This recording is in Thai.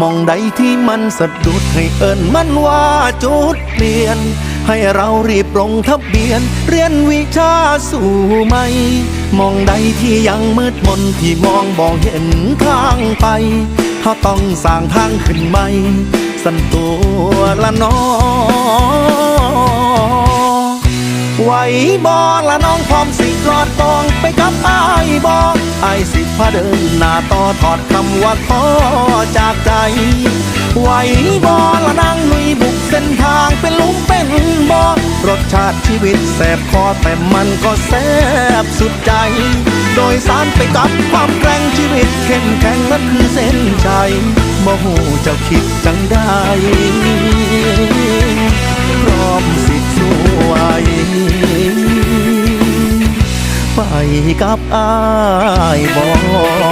มองใดที่มันสะดุดให้เอิญมันว่าจุดเปลี่ยน ให้เรารีบลงทะเบียน เรียนวิชาสู่ไหม มองใดที่ยังมืดมนที่มองบอกเห็นทางไปเขาต้องสร้างทางขึ้นใหม่ สันตัวละน้อไหวบอละน้องพร้อมสิรอดตองไปกับอายบอ ไอสิพาเดินหน้าต่อถอดคำว่าท้อจากใจ ไหวบอละนางลุยบุกเส้นทางเป็นลุมเป็นบอรสชาติชีวิตแสบคอแต่มันก็แสบสุดใจ โดยสารไปกับความแกร่งชีวิตเข้มแข็งนั่นคือเส้นชัยบ่หูเจ้าคิดจังได้ กับอ้ายบอ